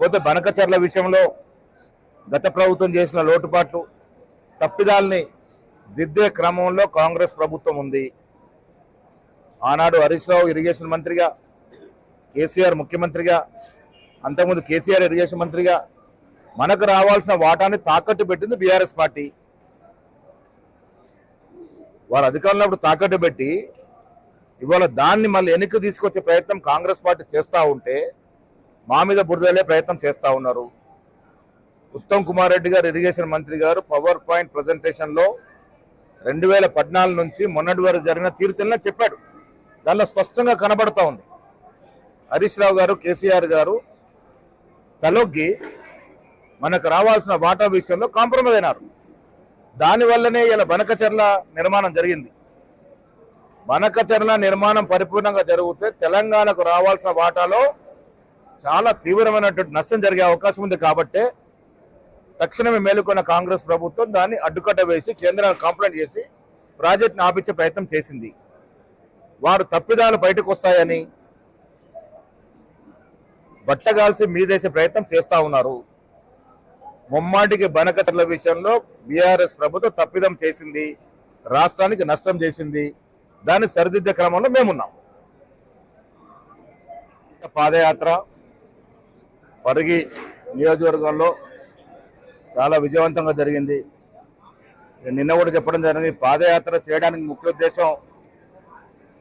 పోతే బనకచర్ల విషయంలో గత ప్రభుత్వం చేసిన లోటుపాట్లు తప్పిదాల్ని దిద్దే క్రమంలో కాంగ్రెస్ ప్రభుత్వం ఉంది. ఆనాడు హరీష్ రావు ఇరిగేషన్ మంత్రిగా కేసీఆర్ ముఖ్యమంత్రిగా అంతకుముందు కేసీఆర్ ఇరిగేషన్ మంత్రిగా మనకు రావాల్సిన వాటాన్ని తాకట్టు పెట్టింది బీఆర్ఎస్ పార్టీ. వారు అధికారంలో అప్పుడు తాకట్టు పెట్టి ఇవాళ దాన్ని మళ్ళీ వెనక్కి తీసుకొచ్చే ప్రయత్నం కాంగ్రెస్ పార్టీ చేస్తూ ఉంటే మా మీద బురదలే ప్రయత్నం చేస్తూ ఉన్నారు. ఉత్తమ్ కుమార్ రెడ్డి గారు ఇరిగేషన్ మంత్రి గారు పవర్ పాయింట్ ప్రజెంటేషన్లో రెండు వేల పద్నాలుగు నుంచి మొన్నటి వరకు జరిగిన తీరుతెల్లా చెప్పాడు. దానిలో స్పష్టంగా కనబడతా ఉంది. హరీష్ రావు గారు కేసీఆర్ గారు తలొగ్గి మనకు రావాల్సిన వాటా విషయంలో కాంప్రమైజ్ అయినారు. దానివల్లనే ఇలా బనకచర్ల నిర్మాణం జరిగింది. బనకచర్ల నిర్మాణం పరిపూర్ణంగా జరిగితే తెలంగాణకు రావాల్సిన వాటాలో చాలా తీవ్రమైనటువంటి నష్టం జరిగే అవకాశం ఉంది కాబట్టే తక్షణమే మేలుకున్న కాంగ్రెస్ ప్రభుత్వం దాన్ని అడ్డుకట్ట వేసి కేంద్రాన్ని కంప్లైంట్ చేసి ప్రాజెక్ట్ని ఆపించే ప్రయత్నం చేసింది. వారు తప్పిదాలు బయటకు వస్తాయని బట్టగాల్సి మీదేసే ప్రయత్నం చేస్తూ ఉన్నారు. ముమ్మాటికి బనకతల విషయంలో బీఆర్ఎస్ ప్రభుత్వం తప్పిదం చేసింది రాష్ట్రానికి నష్టం చేసింది. దాన్ని సరిదిద్దే క్రమంలో మేమున్నాం. పాదయాత్ర పరిగి నియోజకవర్గంలో చాలా విజయవంతంగా జరిగింది. నిన్న కూడా చెప్పడం జరిగింది. పాదయాత్ర చేయడానికి ముఖ్య ఉద్దేశం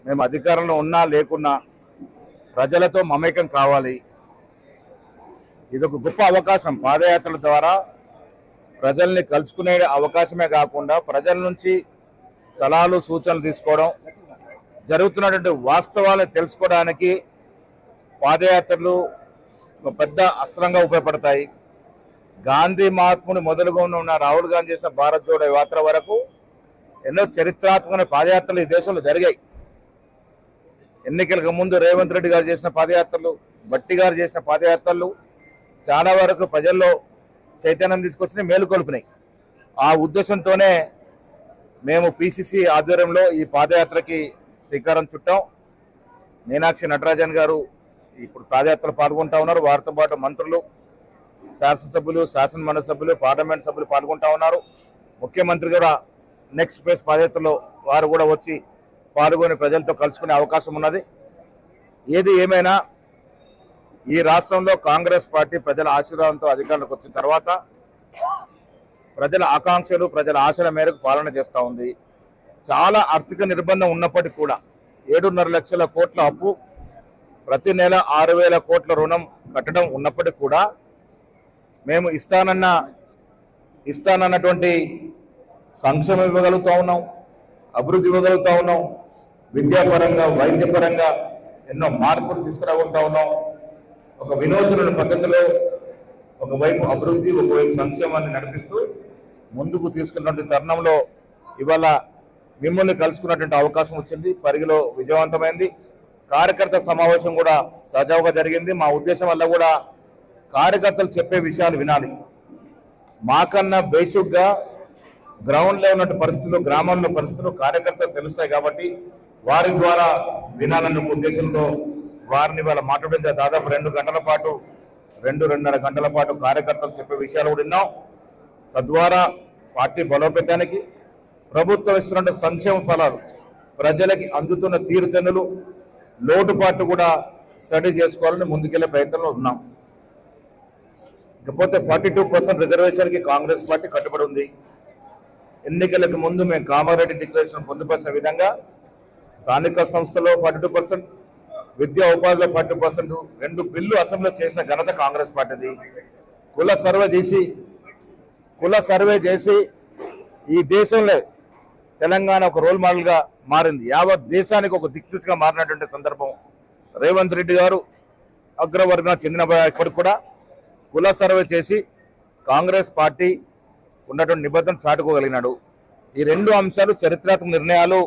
మేము అధికారంలో ఉన్నా లేకున్నా ప్రజలతో మమేకం కావాలి. ఇది ఒక గొప్ప అవకాశం. పాదయాత్రల ద్వారా ప్రజల్ని కలుసుకునే అవకాశమే కాకుండా ప్రజల నుంచి సలహాలు సూచనలు తీసుకోవడం జరుగుతున్నటువంటి వాస్తవాలను తెలుసుకోవడానికి పాదయాత్రలు పెద్ద అస్త్రంగా ఉపయోగపడతాయి. గాంధీ మహాత్ముని మొదలుగా ఉన్న రాహుల్ గాంధీ చేసిన భారత్ జోడో యాత్ర వరకు ఎన్నో చరిత్రాత్మకమైన పాదయాత్రలు ఈ దేశంలో జరిగాయి. ఎన్నికలకు ముందు రేవంత్ రెడ్డి గారు చేసిన పాదయాత్రలు బట్టి గారు చేసిన పాదయాత్రలు చాలా వరకు ప్రజల్లో చైతన్యం తీసుకొచ్చి మేలుకొల్పినాయి ఆ ఉద్దేశంతోనే మేము పిసిసి ఆధ్వర్యంలో ఈ పాదయాత్రకి శ్రీకారం చుట్టాం. మీనాక్షి నటరాజన్ గారు ఇప్పుడు పాదయాత్రలు పాల్గొంటా ఉన్నారు. వారితో పాటు మంత్రులు శాసనసభ్యులు శాసనమండలి సభ్యులు పార్లమెంట్ సభ్యులు పాల్గొంటా ఉన్నారు. ముఖ్యమంత్రి కూడా నెక్స్ట్ ఫేజ్ పాదయాత్రలో వారు కూడా వచ్చి పాల్గొని ప్రజలతో కలుసుకునే అవకాశం ఉన్నది. ఏది ఏమైనా ఈ రాష్ట్రంలో కాంగ్రెస్ పార్టీ ప్రజల ఆశీర్వాదంతో అధికారంలోకి వచ్చిన తర్వాత ప్రజల ఆకాంక్షలు ప్రజల ఆశల మేరకు పాలన చేస్తూ ఉంది. చాలా ఆర్థిక నిర్బంధం ఉన్నప్పటికీ కూడా ఏడున్నర లక్షల కోట్ల అప్పు ప్రతి నెల ఆరు వేల కోట్ల రుణం కట్టడం ఉన్నప్పటికీ కూడా మేము ఇస్తానన్న ఇస్తానన్నటువంటి సంక్షేమం ఇవ్వగలుగుతా ఉన్నాం అభివృద్ధి ఇవ్వగలుగుతా ఉన్నాం విద్యాపరంగా వైద్యపరంగా ఎన్నో మార్పులు తీసుకురాగలుగుతా ఉన్నాం. ఒక వినూత్న పద్ధతిలో ఒకవైపు అభివృద్ధి ఒకవైపు సంక్షేమాన్ని నడిపిస్తూ ముందుకు తీసుకున్నటువంటి తరుణంలో ఇవాళ మిమ్మల్ని కలుసుకున్నటువంటి అవకాశం వచ్చింది. పరిగిలో విజయవంతమైంది. కార్యకర్త సమావేశం కూడా సజావుగా జరిగింది. మా ఉద్దేశం వల్ల కూడా కార్యకర్తలు చెప్పే విషయాలు వినాలి. మాకన్నా బేసిక్గా గ్రౌండ్లో ఉన్న పరిస్థితులు గ్రామంలో పరిస్థితులు కార్యకర్తలు తెలుస్తాయి కాబట్టి వారి ద్వారా వినాలన్న ఉద్దేశంతో వారిని వాళ్ళ మాట్లాడిన దాదాపు రెండు గంటల పాటు రెండు రెండున్నర గంటల పాటు కార్యకర్తలు చెప్పే విషయాలు కూడా విన్నాం. తద్వారా పార్టీ బలోపేతానికి ప్రభుత్వం ఇస్తున్న సంక్షేమ ఫలాలు ప్రజలకి అందుతున్న తీరుతెన్నులు లోటుపాట్లు కూడా స్టడీ చేసుకోవాలని ముందుకెళ్ళే ప్రయత్నంలో ఉన్నాం. ఇకపోతే ఫార్టీ టూ పర్సెంట్ రిజర్వేషన్కి కాంగ్రెస్ పార్టీ కట్టుబడి ఉంది. ఎన్నికలకు ముందు మేము కామారెడ్డి డిక్లరేషన్ పొందుపరిచిన విధంగా స్థానిక సంస్థలో ఫార్టీ టూ పర్సెంట్ విద్యా ఉపాధిలో ఫార్టీ పర్సెంట్ రెండు బిల్లు అసెంబ్లీలో చేసిన ఘనత కాంగ్రెస్ పార్టీది. కుల సర్వే చేసి కుల సర్వే చేసి ఈ దేశంలో తెలంగాణ ఒక రోల్ మోడల్గా మారింది. యావత్ దేశానికి ఒక దిక్సూచిగా మారినటువంటి సందర్భం రేవంత్ రెడ్డి గారు అగ్రవర్గం చెందిన ఇప్పటికి కూడా కుల సర్వే చేసి కాంగ్రెస్ పార్టీ ఉన్నటువంటి నిబద్ధన చాటుకోగలిగినాడు. ఈ రెండు అంశాలు చరిత్రాత్మక నిర్ణయాలు